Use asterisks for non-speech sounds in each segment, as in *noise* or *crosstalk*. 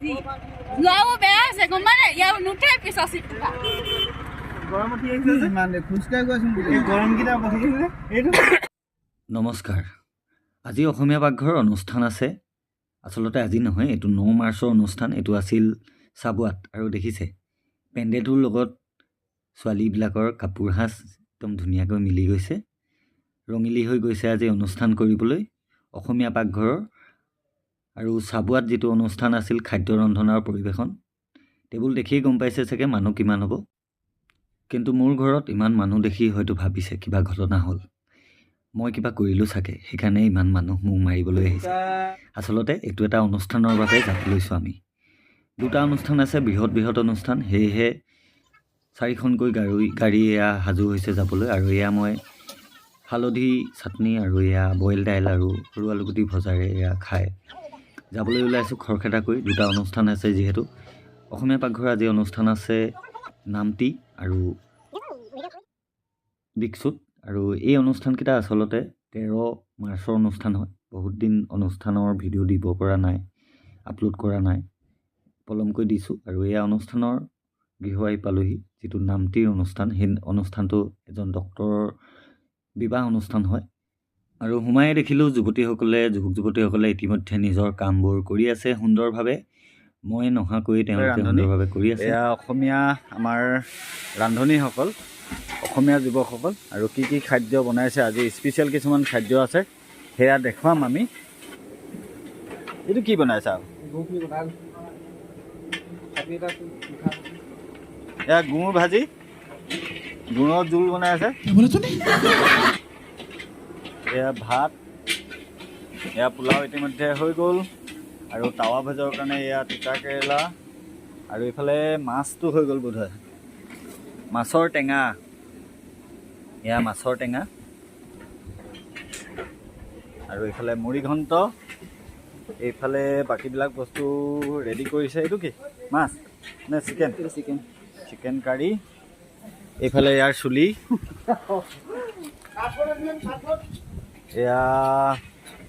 যোৱাও বেয়া আছে গম ইয়াৰ নুঠে পিছৰ চিটটো গৰম উঠি আহিছে যে ইমান খোজকাঢ়ি গৈছোন এই গৰমকেইটা বহি যে এইটো নমস্কাৰ আজি অসমীয়া পাকঘৰ অনুষ্ঠান আছে আচলতে আজি নহয় এইটো ন মাৰ্চৰ অনুষ্ঠান এইটো আছিল চাবুৱাত আৰু দেখিছে পেণ্ডেলটোৰ লগত ছোৱালীবিলাকৰ কাপোৰ সাজ একদম ধুনীয়াকৈ মিলি গৈছে ৰঙিলী হৈ গৈছে আজি অনুষ্ঠান কৰিবলৈ অসমীয়া পাকঘৰৰ আৰু চাবুৱাত যিটো অনুষ্ঠান আছিল খাদ্য ৰন্ধনৰ পৰিৱেশন টেবুল দেখিয়েই গম পাইছে চাগে মানুহ কিমান হ'ব। কিন্তু মোৰ ঘৰত ইমান মানুহ দেখি হয়তো ভাবিছে কিবা ঘটনা হ'ল। মই কিবা কৰিলোঁ চাগে সেইকাৰণে ইমান মানুহ মোক মাৰিবলৈ আহিছে। আচলতে এইটো এটা অনুষ্ঠানৰ বাবে যাব লৈছোঁ আমি। দুটা অনুষ্ঠান আছে বৃহৎ বৃহৎ অনুষ্ঠান। সেয়েহে চাৰিখনকৈ গাড়ী গাড়ী এয়া সাজু হৈছে যাবলৈ আৰু এয়া মই হালধি চাটনি আৰু এয়া বইল দাইল আৰু সৰু আলুগুটি ভজাৰে এয়া খাই যাবলৈ ওলাইছোঁ খৰখেদাকৈ দুটা অনুষ্ঠান আছে যিহেতু। অসমীয়া পাকঘৰ আজি অনুষ্ঠান আছে নামটি আৰু দিকচুত আৰু এই অনুষ্ঠানকেইটা আচলতে তেৰ মাৰ্চৰ অনুষ্ঠান হয়। বহুত দিন অনুষ্ঠানৰ ভিডিঅ' দিব পৰা নাই আপলোড কৰা নাই। পলমকৈ দিছোঁ। আৰু এয়া অনুষ্ঠানৰ গৃহ আহি পালোহি যিটো নামটিৰ অনুষ্ঠান। সেই অনুষ্ঠানটো এজন ডক্তৰৰ বিবাহ অনুষ্ঠান হয়। আৰু সোমাই দেখিলোঁ যুৱতীসকলে যুৱক যুৱতীসকলে ইতিমধ্যে নিজৰ কামবোৰ কৰি আছে সুন্দৰভাৱে। মই নহাকৈ তেওঁলোকে। সুন্দৰভাৱে কৰি আছে। এয়া অসমীয়া আমাৰ ৰান্ধনীসকল অসমীয়া যুৱকসকল আৰু কি কি খাদ্য বনাইছে আজি স্পেচিয়েল কিছুমান খাদ্য আছে সেয়া দেখুৱাম আমি। এইটো কি বনাইছা? এয়া গুড় ভাজি গুড়ৰ জোল বনাই আছে। এয়া ভাত এয়া পোলাও ইতিমধ্যে হৈ গ'ল। আৰু টাৱা ভাজৰ কাৰণে এয়া তিতা কেৰেলা। আৰু এইফালে মাছটো হৈ গ'ল বোধহয়। মাছৰ টেঙা। এয়া মাছৰ টেঙা। আৰু এইফালে মুড়ি ঘণ্ট। এইফালে বাকীবিলাক বস্তু ৰেডি কৰিছে। এইটো কি? মাছ নে চিকেন? চিকেন। Chicken curry. এইফালে ইয়াৰ চুলি। *laughs* এয়া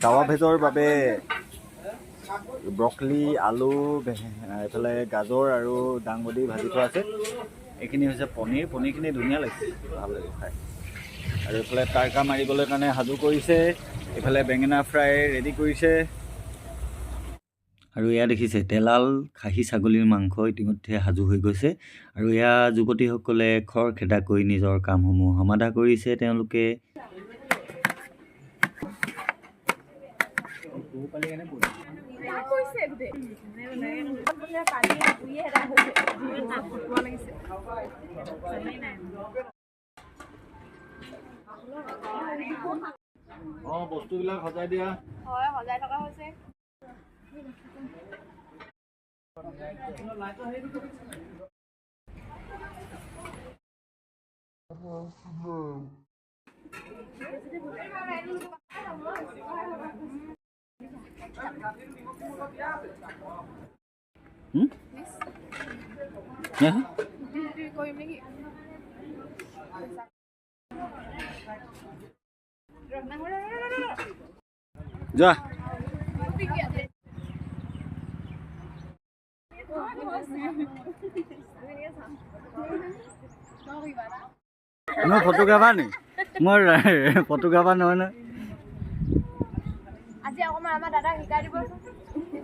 টাৱা ভেজৰ বাবে ব্ৰকলি আলু এইফালে গাজৰ আৰু দাংবডি ভাজি থোৱা আছে। এইখিনি হৈছে পনীৰ। পনীৰখিনি ধুনীয়া লাগিছে। ভাল লাগে খাই। আৰু এইফালে তাৰকা মাৰিবলৈ কাৰণে সাজু কৰিছে। এইফালে বেঙেনা ফ্ৰাই ৰেডি কৰিছে। আৰু এয়া দেখিছে তেলাল খাহী ছাগলীৰ মাংস ইতিমধ্যে সাজু হৈ গৈছে। আৰু এয়া যুৱতীসকলে খৰখেদাকৈ নিজৰ কামসমূহ সমাধা কৰিছে। তেওঁলোকে বস্তুবিলাক সজাই দিয়া। হয় সজাই থকা হৈছে হে? কৰিম নেকি যোৱা মই ফটোগ্ৰাফাৰ নি মই ফটোগ্ৰাফাৰ নহয় নহয় আজি অকণমান আমাৰ দাদাক শিকাই দিবচোন।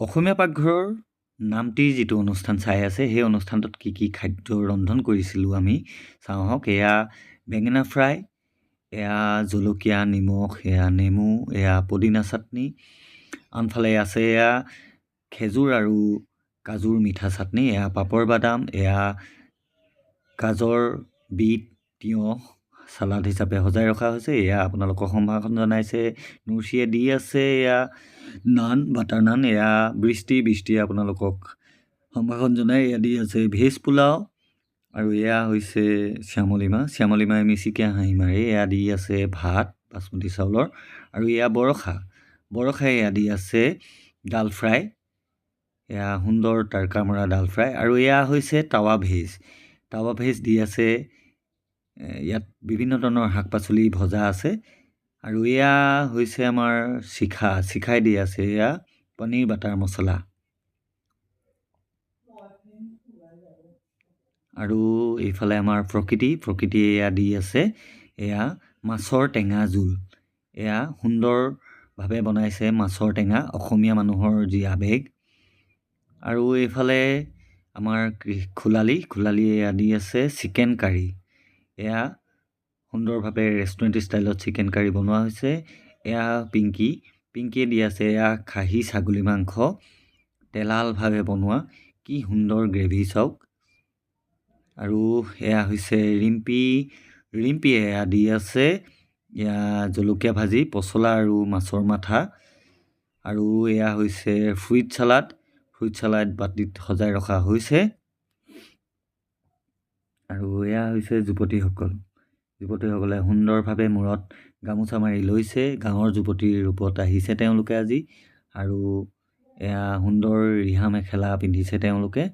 অসমীয়া পাকঘৰৰ নামটিৰ যিটো অনুষ্ঠান চাই আছে, সেই অনুষ্ঠানটোত কি কি খাদ্য ৰন্ধন কৰিছিলোঁ আমি চাওঁ আহক এয়া বেঙেনা ফ্ৰাই, এয়া জলকীয়া, নিমখ, এয়া নেমু, এয়া পদিনা চাটনি। আনফালে আছে এয়া খেজুৰ আৰু কাজুৰ মিঠা চাটনি, এয়া পাপৰ বাদাম, এয়া গাজৰ, বিট, তিয়ঁহ চালাড হিচাপে সজাই ৰখা হৈছে। এয়া আপোনালোকক সম্ভাষণ জনাইছে। নুৰ্চীয়ে দি আছে এয়া নান, বাটাৰ নান। এয়া বৃষ্টি বৃষ্টিয়ে আপোনালোকক সম্ভাষণ জনাই এয়া দি আছে ভেজ পোলাও। আৰু এয়া হৈছে শ্যামলিমা। শ্যামলিমাই মিচিকে হাঁহি মাৰে। এয়া দি আছে ভাত, বাচমতি চাউলৰ। আৰু এয়া বৰষা বৰষাই এয়া দি আছে ডাল ফ্ৰাই। এয়া সুন্দৰ তাৰকা মৰা ডাল ফ্ৰাই। আৰু এয়া হৈছে টাৱা ভেজ। টাৱা ভেজ দি আছে ইয়াত বিভিন্ন ধৰণৰ শাক পাচলি ভজা আছে। আৰু এয়া হৈছে আমাৰ চিখা চিখাই দি আছে। এয়া পনীৰ বাটাৰ মছলা। আৰু এইফালে আমাৰ প্ৰকৃতি প্ৰকৃতিয়ে এয়া দি আছে। এয়া মাছৰ টেঙা জোল। এয়া সুন্দৰভাৱে বনাইছে মাছৰ টেঙা অসমীয়া মানুহৰ যি আৱেগ। আৰু এইফালে আমাৰ খোলালি খোলালিয়ে এয়া দি আছে চিকেন কাৰী। এয়া সুন্দৰভাৱে ৰেষ্টুৰেণ্ট ষ্টাইলত চিকেন কাৰী বনোৱা হৈছে। এয়া পিংকি পিংকিয়ে দি আছে এয়া খাহী ছাগলী মাংস। তেলালভাৱে বনোৱা কি সুন্দৰ গ্ৰেভি চাওক। আৰু এয়া হৈছে ৰিম্পী ৰিম্পীয়ে এয়া দি আছে। এয়া জলকীয়া ভাজি পচলা আৰু মাছৰ মাথা। আৰু এয়া হৈছে ফ্ৰুইট চালাড ফ্ৰুইট চালাড বাতিত সজাই ৰখা হৈছে। আৰু এয়া হৈছে যুৱতীসকল। যুৱতীসকলে সুন্দৰভাৱে মূৰত গামোচা মাৰি লৈছে গাঁৱৰ যুৱতীৰ ৰূপত আহিছে তেওঁলোকে আজি আৰু এয়া সুন্দৰ ৰিহা মেখেলা পিন্ধিছে তেওঁলোকে।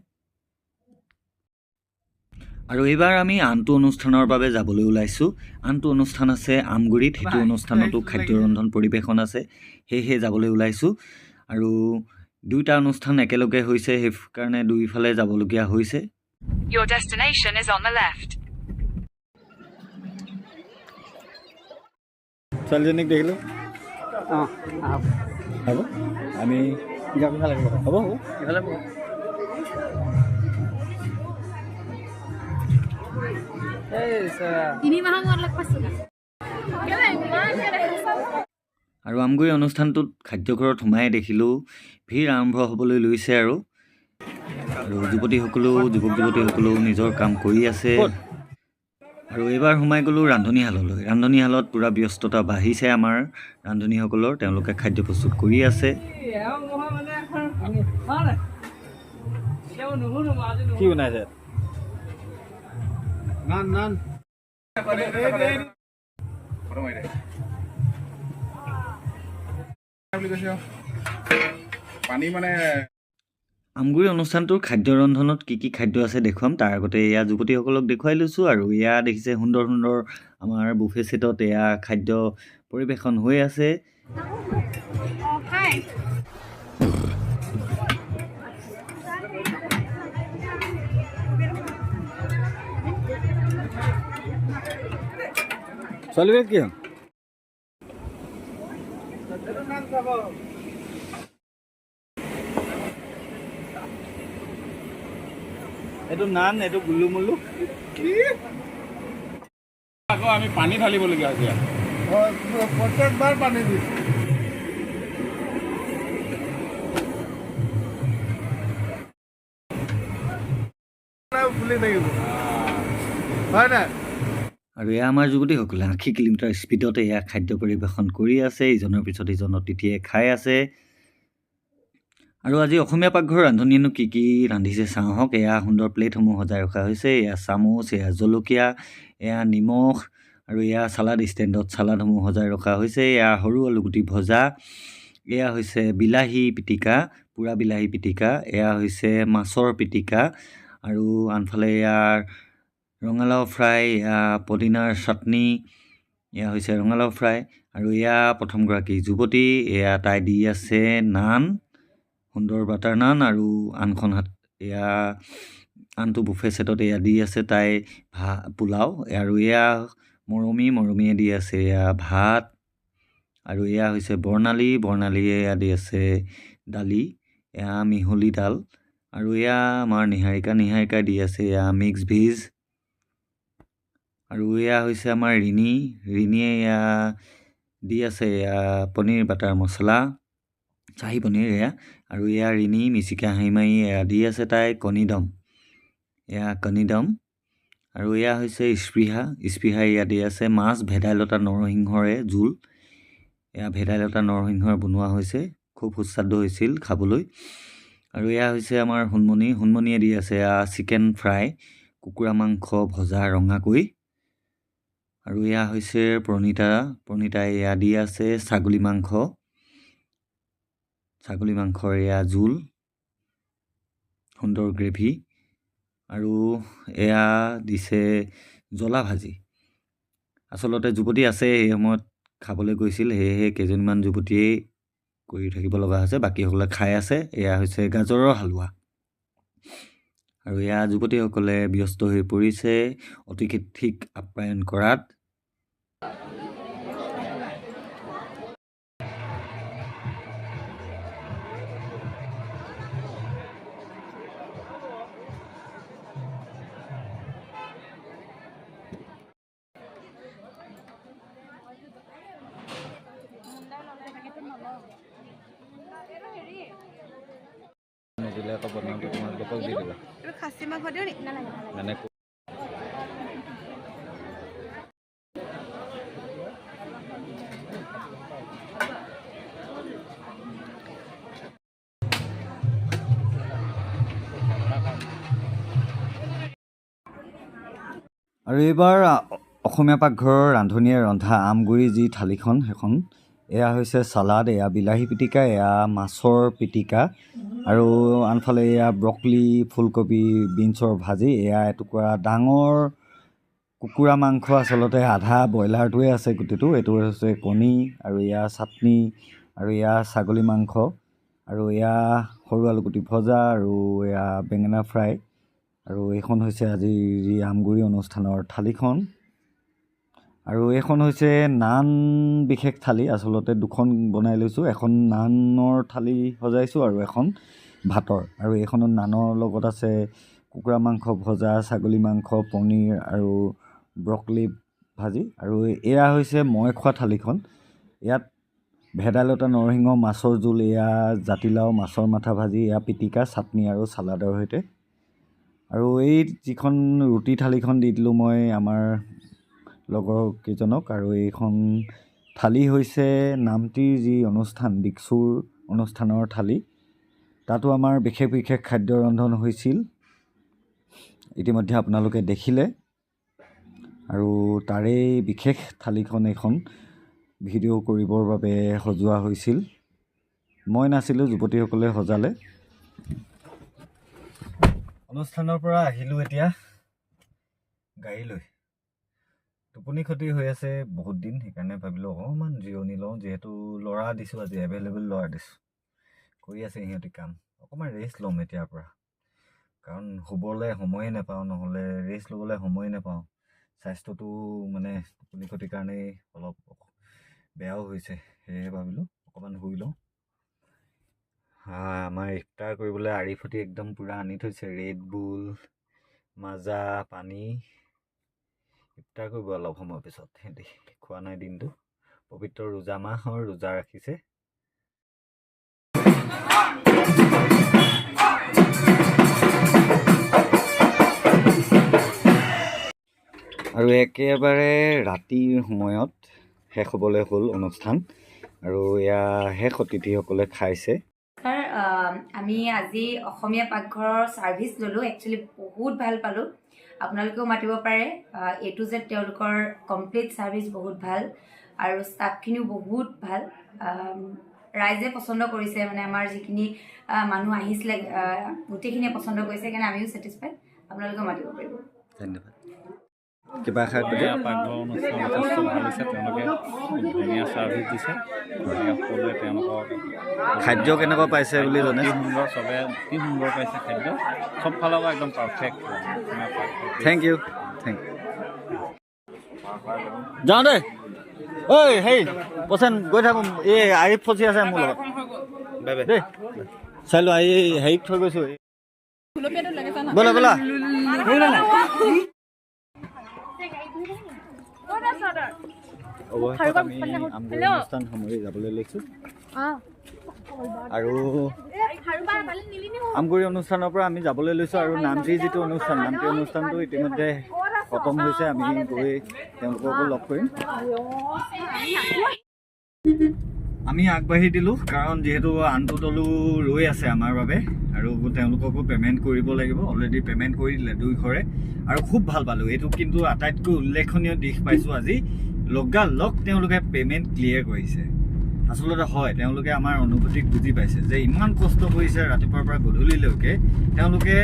আৰু এইবাৰ আমি আনটো অনুষ্ঠানৰ বাবে যাবলৈ ওলাইছোঁ। আনটো অনুষ্ঠান আছে আমগুৰিত সেইটো অনুষ্ঠানতো খাদ্য ৰন্ধন পৰিৱেশন আছে সেয়েহে যাবলৈ ওলাইছোঁ। আৰু দুয়োটা অনুষ্ঠান একেলগে হৈছে সেইকাৰণে দুয়োফালে যাবলগীয়া হৈছে। Your destination is on the left. ছোৱালীজনীক দেখিলোঁ অঁ হ'ব আমি হ'ব হ'ব। ইফালে আৰু আমগুৰি অনুষ্ঠানটোত খাদ্যঘৰত সোমাই দেখিলোঁ ভিৰ আৰম্ভ হ'বলৈ লৈছে আৰু আৰু যুৱতীসকলেও যুৱক যুৱতীসকলেও নিজৰ কাম কৰি আছে। আৰু এইবাৰ সোমাই গ'লোঁ ৰান্ধনীশাললৈ ৰান্ধনীশালত পূৰা ব্যস্ততা বাঢ়িছে আমাৰ ৰান্ধনীসকলৰ। তেওঁলোকে খাদ্য প্ৰস্তুত কৰি আছে। কি বনাইছে? নান নান। পানী মানে আমগুৰি অনুষ্ঠানটোৰ খাদ্য ৰন্ধনত কি কি খাদ্য আছে দেখুৱাম? তাৰ আগতে এয়া যুৱতীসকলক দেখুৱাই লৈছোঁ আৰু এয়া দেখিছে সুন্দৰ সুন্দৰ আমাৰ বুফে ছেটত এয়া খাদ্য পৰিৱেশন হৈ আছে। ছোৱালীবিলাক কি হ'ল? এইটো নান এইটো গুল্লু মুল্লু আকৌ আমি পানী ঢালিবলগীয়া হৈছে প্ৰত্যেকবাৰ পানী দিছোঁ ফুলি থাকিব। হয় নাই? আৰু এয়া আমাৰ যুৱতীসকলে আশী কিলোমিটাৰ স্পীডত এয়া খাদ্য পৰিৱেশন কৰি আছে। ইজনৰ পিছত ইজন অতিথিয়ে খাই আছে। আৰু আজি অসমীয়া পাকঘৰৰ ৰান্ধনীয়েনো কি কি ৰান্ধিছে চাওঁ আহক এয়া সুন্দৰ প্লেটসমূহ সজাই ৰখা হৈছে। এয়া চামুচ এয়া জলকীয়া এয়া নিমখ আৰু এয়া চালাড ষ্টেণ্ডত চালাডসমূহ সজাই ৰখা হৈছে। এয়া সৰু আলুগুটি ভজা এয়া হৈছে বিলাহী পিটিকা পোৰা বিলাহী পিটিকা এয়া হৈছে মাছৰ পিটিকা আৰু আনফালে ইয়াৰ ৰঙালাও ফ্ৰাই এয়া পদিনাৰ চাটনি এয়া হৈছে ৰঙালাও ফ্ৰাই আৰু এয়া প্ৰথমগৰাকী যুৱতী এয়া তাই দি আছে নান। সুন্দৰ বাটাৰ নান আৰু আনখন হাত এয়া আনটো বুফে ছেটত এয়া দি আছে তাই ভা পোলাও আৰু এয়া মৰমী মৰমীয়ে দি আছে এয়া ভাত আৰু এয়া হৈছে বৰ্ণালী বৰ্ণালীয়ে এয়া দি আছে দালি এয়া মিহলি দাল আৰু এয়া আমাৰ নিহাৰিকা নিহাৰিকাই দি আছে এয়া মিক্স ভেজ আৰু এয়া হৈছে আমাৰ ৰিণি ৰিণিয়ে এয়া দি আছে এয়া পনীৰ বাটাৰ মছলা চাহী পনীৰ এয়া। আৰু এয়া ৰিণি মিচিকা হাঁহি মাৰি এয়া দি আছে তাই কণী দম। এয়া কণী দম। আৰু এয়া হৈছে স্পৃহা। স্পৃহা ইয়াত দিয়া আছে মাছ ভেদাইলতা নৰসিংহৰে জোল। এয়া ভেদাইলতা নৰসিংহৰে বনোৱা হৈছে। খুব সুস্বাদু হৈছিল খাবলৈ। আৰু এয়া হৈছে আমাৰ সোণমণি। সোণমণিয়ে দি আছে এয়া চিকেন ফ্ৰাই কুকুৰা মাংস ভজা ৰঙাকৈ আৰু এয়া হৈছে প্ৰণীতা। প্ৰণীতাই এয়া দি আছে ছাগলী মাংস। ছাগলী মাংসৰ এয়া জোল, সুন্দৰ গ্ৰেভি আৰু এয়া দিছে জ্বলা ভাজি। আচলতে যুৱতী আছে, সেই সময়ত খাবলৈ গৈছিল, সেয়েহে কেইজনীমান যুৱতীয়েই কৰি থাকিব লগা হৈছে, বাকীসকলে খাই আছে। এয়া হৈছে গাজৰৰ হালোৱা। আৰু এয়া যুৱতীসকলে ব্যস্ত হৈ পৰিছে অতিথিক আপ্যায়ন কৰাত। খাচী মাংস দিওঁ নি নালাগে মানে আৰু এইবাৰ অসমীয়া পাকঘৰৰ ৰান্ধনীয়ে ৰন্ধা আমগুৰি যি থালিখন সেইখন এয়া হৈছে চালাড এয়া বিলাহী পিটিকা এয়া মাছৰ পিটিকা আৰু আনফালে এয়া ব্ৰকলি ফুলকবি বিনছৰ ভাজি এয়া এটুকুৰা ডাঙৰ কুকুৰা মাংস আচলতে আধা ব্ৰইলাৰটোৱে আছে গোটেইটো এইটো হৈছে কণী আৰু এয়া চাটনি আৰু এয়া ছাগলী মাংস আৰু এয়া সৰু আলুগুটি ভজা আৰু এয়া বেঙেনা ফ্ৰাই আৰু এইখন হৈছে আজিৰ আমগুৰি অনুষ্ঠানৰ থালিখন। আৰু এইখন হৈছে নান বিশেষ থালি আচলতে দুখন বনাই লৈছোঁ। এখন নানৰ থালি সজাইছোঁ আৰু এখন ভাতৰ। আৰু এইখনত নানৰ লগত আছে কুকুৰা মাংস ভজা ছাগলী মাংস পনীৰ আৰু ব্ৰকলি ভাজি। আৰু এয়া হৈছে মই খোৱা থালিখন। ইয়াত ভেদাইলতা নৰসিংহ মাছৰ জোল এয়া জাতিলাও মাছৰ মাথা ভাজি এয়া পিটিকা চাটনি আৰু চালাডৰ সৈতে। আৰু এই যিখন ৰুটি থালিখন দি দিলোঁ মই আমাৰ লগৰ কেইজনক আৰু এইখন থালি হৈছে নামটিৰ যি অনুষ্ঠান দিকচুৰ অনুষ্ঠানৰ থালি। তাতো আমাৰ বিশেষ বিশেষ খাদ্য ৰন্ধন হৈছিল। ইতিমধ্যে আপোনালোকে দেখিলে। আৰু তাৰেই বিশেষ থালিখন এইখন ভিডিঅ' কৰিবৰ বাবে সজোৱা হৈছিল। মই নাছিলোঁ যুৱতীসকলে সজালে। অনুষ্ঠানৰ পৰা আহিলোঁ এতিয়া গাড়ী লৈ টোপনি ক্ষতি হৈ আছে বহুত দিন সেইকাৰণে ভাবিলোঁ অকণমান জিৰণি লওঁ যিহেতু ল'ৰা দিছোঁ আজি এভেইলেবল ল'ৰা দিছোঁ। কৰি আছে সিহঁতি কাম অকণমান ৰেষ্ট ল'ম এতিয়াৰ পৰা। কাৰণ শুবলৈ সময়ে নাপাওঁ নহ'লে ৰেষ্ট ল'বলৈ সময়ে নাপাওঁ। স্বাস্থ্যটো মানে টোপনি ক্ষতিৰ কাৰণেই অলপ বেয়াও হৈছে সেয়েহে ভাবিলোঁ অকণমান শুই লওঁ। আমাৰ ইফতাৰ কৰিবলৈ আৰি একদম পূৰা আনি থৈছে ৰেড বুল মাজা পানী। ইফতাৰ কৰিব অলপ সময় পিছত। সিহঁতি খোৱা নাই দিনটো। পবিত্ৰ ৰোজা মাহৰ ৰোজা ৰাখিছে। আৰু একেবাৰে ৰাতিৰ সময়ত শেষ হ'বলৈ হ'ল অনুষ্ঠান। আৰু এয়া শেষ অতিথিসকলে খাইছে। আমি আজি অসমীয়া পাকঘৰৰ ছাৰ্ভিচ ল'লোঁ। একচুৱেলি বহুত ভাল পালোঁ। আপোনালোকেও মাতিব পাৰে। এ টু জেড তেওঁলোকৰ কমপ্লিট ছাৰ্ভিচ বহুত ভাল আৰু ষ্টাফখিনিও বহুত ভাল। ৰাইজে পচন্দ কৰিছে মানে আমাৰ যিখিনি মানুহ আহিছিলে আহ, গোটেইখিনিয়ে পচন্দ কৰিছে সেইকাৰণে আমিও ছেটিছফাইড আপোনালোকেও মাতিব পাৰিব। ধন্যবাদ। কিবা এষাৰ পাকঘৰ অনুষ্ঠান যথেষ্ট ভালো হৈছে তেওঁলোকে ধুনীয়া ছাৰ্ভিচ দিছে। সকলোৱে তেওঁলোকক খাদ্য কেনেকুৱা পাইছে বুলি জানে? সুন্দৰ চবে অতি সুন্দৰ পাইছে খাদ্য। চব ফালৰ পৰা একদম perfect thank you thank you যাওঁ দেই ঐ হেৰি পচেন গৈ থাকোঁ। এই আৰিফ ফচি আছে মোৰ লগত। দেই। চাই লোৱা এই হেৰিত থৈ গৈছোঁ। ব'লা ব'লা। অৱশেষত আমি আমগুৰি অনুষ্ঠান সামৰি যাবলৈ লৈছোঁ। আৰু আমগুৰি অনুষ্ঠানৰ পৰা আমি যাবলৈ লৈছোঁ আৰু নামটি যিটো অনুষ্ঠান নামটি অনুষ্ঠানটো ইতিমধ্যে খতম হৈছে। আমি গৈ তেওঁলোককো লগ কৰিম। আমি আগবাঢ়ি দিলোঁ, কাৰণ যিহেতু আনটো দলো ৰৈ আছে আমাৰ বাবে আৰু তেওঁলোককো পে'মেণ্ট কৰিব লাগিব অলৰেডি পে'মেণ্ট কৰি দিলে দুই ঘৰে, আৰু খুব ভালো পালোঁ। এইটো কিন্তু আটাইতকৈ উল্লেখনীয় দিশ পাইছোঁ আজি। লগালগ তেওঁলোকে পে'মেণ্ট ক্লিয়াৰ কৰিছে। আচলতে হয়, তেওঁলোকে আমাৰ অনুভূতিক বুজি পাইছে যে ইমান কষ্ট কৰিছে ৰাতিপুৱাৰ পৰা গধূলিলৈকে। তেওঁলোকে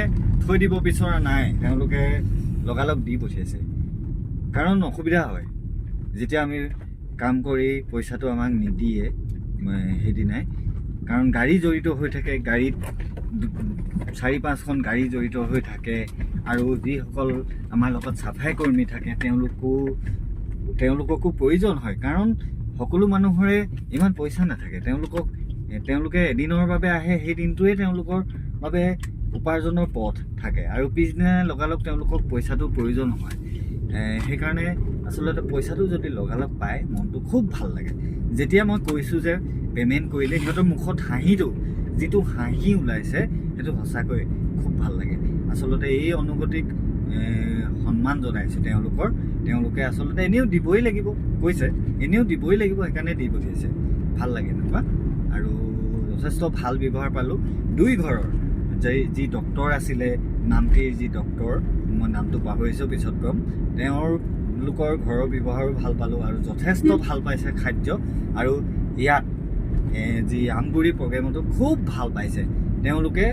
থৈ দিব বিচৰা নাই, তেওঁলোকে লগালগ দি পঠিয়াইছে। কাৰণ অসুবিধা হয়, যেতিয়া আমি কাম কৰি পইচাটো আমাক নিদিয়ে সেইদিনাই কাৰণ গাড়ী জড়িত হৈ থাকে গাড়ীত চাৰি পাঁচখন গাড়ী জড়িত হৈ থাকে আৰু যিসকল আমাৰ লগত চাফাই কৰ্মী থাকে তেওঁলোকো তেওঁলোককো প্ৰয়োজন হয়। কাৰণ সকলো মানুহৰে ইমান পইচা নাথাকে। তেওঁলোকক তেওঁলোকে এদিনৰ বাবে আহে সেই দিনটোৱে তেওঁলোকৰ বাবে উপাৰ্জনৰ পথ থাকে আৰু পিছদিনা লগালগ তেওঁলোকক পইচাটো প্ৰয়োজন হয়। সেইকাৰণে আচলতে পইচাটো যদি লগালগ পায় মনটো খুব ভাল লাগে। যেতিয়া মই কৈছোঁ যে পে'মেণ্ট কৰিলে সিহঁতৰ মুখত হাঁহিটো যিটো হাঁহি ওলাইছে সেইটো সঁচাকৈ খুব ভাল লাগে। আচলতে এই অনুভূতিক এ, সন্মান জনাইছোঁ তেওঁলোকৰ। তেওঁলোকে আচলতে এনেও দিবই লাগিব কৈছে এনেও দিবই লাগিব সেইকাৰণে দি পঠিয়াইছে। ভাল লাগে এনেকুৱা। আৰু যথেষ্ট ভাল ব্যৱহাৰ পালোঁ। দুই ঘৰৰ যে যি ডক্তৰ আছিলে নামটিৰ যি ডক্তৰ মই নামটো পাহৰিছোঁ পিছত ক'ম তেওঁৰ লোকৰ ঘৰৰ ব্যৱহাৰো ভালো পালোঁ আৰু যথেষ্ট ভালো পাইছে খাদ্য আৰু ইয়াত যি আমগুৰি প্ৰগ্ৰেমতো খুব ভালো পাইছে। তেওঁলোকে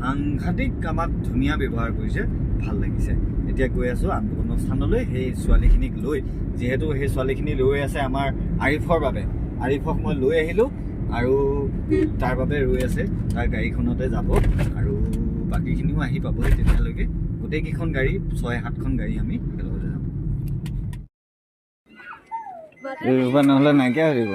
সাংঘাতিক আমাক ধুনীয়া ব্যৱহাৰ কৰিছে ভালো লাগিছে। এতিয়া গৈ আছোঁ আন অনুষ্ঠানলৈ সেই ছোৱালীখিনিক লৈ। যিহেতু সেই ছোৱালীখিনি ৰৈ আছে আমাৰ আৰিফৰ বাবে। আৰিফক মই লৈ আহিলোঁ আৰু তাৰ বাবে ৰৈ আছে তাৰ গাড়ীখনতে যাব আৰু বাকীখিনিও আহি পাবহি তেতিয়ালৈকে। গোটেইকেইখন গাড়ী ছয় সাতখন গাড়ী আমি একেলগতে ৰূপা নহ'লে নাইকিয়া হৈ থাকিব